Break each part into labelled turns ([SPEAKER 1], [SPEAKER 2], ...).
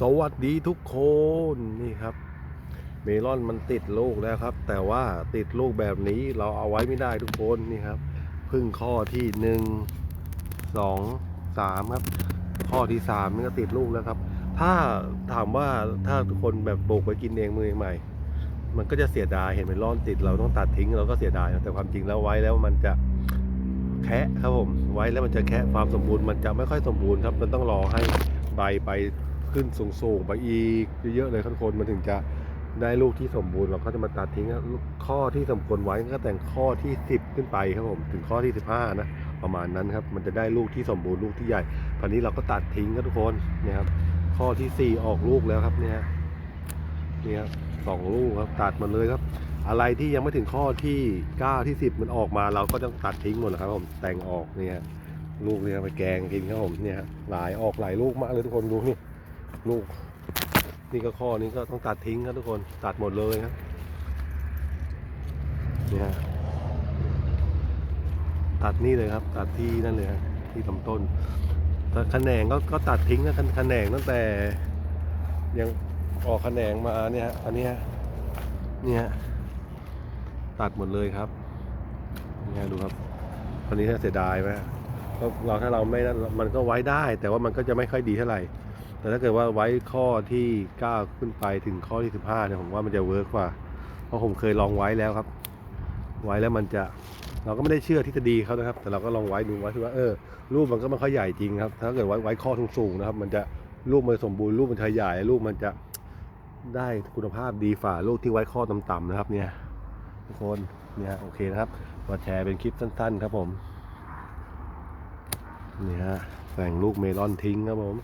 [SPEAKER 1] สวัสดีทุกคนนี่ครับ เมลอนมันติดลูกแล้วครับ แต่ว่าติดลูกแบบนี้เราเอาไว้ไม่ได้ทุกคนนี่ครับพึ่งข้อที่หนึ่งสองสามครับ ข้อที่สามนี่ก็ติดลูกแล้วครับ ถ้าถามว่าถ้าทุกคนแบบปลูกไปกินเองมือใหม่ มันก็จะเสียดายเห็นเมลอนติดเราต้องตัดทิ้งเราก็เสียดายนะแต่ความจริงแล้วไว้แล้วมันจะแคะครับผมไว้แล้วมันจะแคะความสมบูรณ์มันจะไม่ค่อยสมบูรณ์ครับมันต้องรอให้ใบไป ขึ้นสูงๆไปอีกเยอะๆเลยครับทุกคนมันถึงจะได้ลูกที่สมบูรณ์เราก็จะมาตัดทิ้งข้อที่สมควรไว้ก็แต่งข้อที่ 10 ขึ้นไปครับผมถึงข้อที่ 15 นะ ประมาณนั้นครับ มันจะได้ลูกที่สมบูรณ์ลูกที่ใหญ่ครานี้เราก็ตัดทิ้งครับทุกคนเนี่ยครับข้อที่ 4 ออกลูกแล้วครับเนี่ยนี่ครับสองลูกครับตัดหมดเลยครับ อะไรที่ยังไม่ถึงข้อที่ 9 ที่ 10 มันออกมาเราก็ต้องตัดทิ้งหมดนะครับผมแต่งออกเนี่ยลูกเนี่ยไปแกงกินครับผมเนี่ยหลายออกหลายลูกมากเลยทุกคนดูนี่ ลูก นี่ก็ข้อนี้ก็ต้องตัดทิ้งครับทุกคนตัดหมดเลยครับเนี่ยฮะตัดนี่เลยครับ ตัดที่นั่นเลยที่ลำต้นแต่ขแขนงก็ก็ตัดทิ้งนะขแขนงตั้งแต่ ยังออกแขนงมาเนี่ยอันนี้เนี่ยตัดหมดเลยครับเนี่ยดูครับคนนี้ถ้าเสียดายไหมเราถ้าเราไม่นั่นมันก็ไว้ได้ แต่ว่ามันก็จะไม่ค่อยดีเท่าไหร่ แต่ถ้าเกิดว่าไว้ข้อที่ 9 ขึ้นไปถึงข้อที่ 15เนี่ยผมว่ามันจะเวิร์กกว่า เพราะผมเคยลองไว้แล้วครับ ไว้แล้วมันจะเราก็ไม่ได้เชื่อทฤษฎีเขานะครับ แต่เราก็ลองไว้ดูไว้ที่ว่าเออรูปมันก็ไม่ค่อยใหญ่จริงครับ ถ้าเกิดไว้ไว้ข้อสูงๆนะครับ มันจะรูปมันสมบูรณ์รูปมันจะใหญ่รูปมันจะได้คุณภาพดีฝ่ารูปที่ไว้ข้อต่ำๆนะครับ เนี่ยทุกคนเนี่ยโอเคนะครับมาแชร์เป็นคลิปสั้น ๆ ครับผมนี่ฮะแต่งลูกเมลอนทิ้งครับผม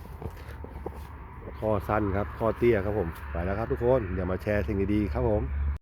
[SPEAKER 1] ข้อสั้นครับ ข้อเตี้ยครับผม ไปแล้วครับทุกคน อย่ามาแชร์สิ่งดีๆครับผม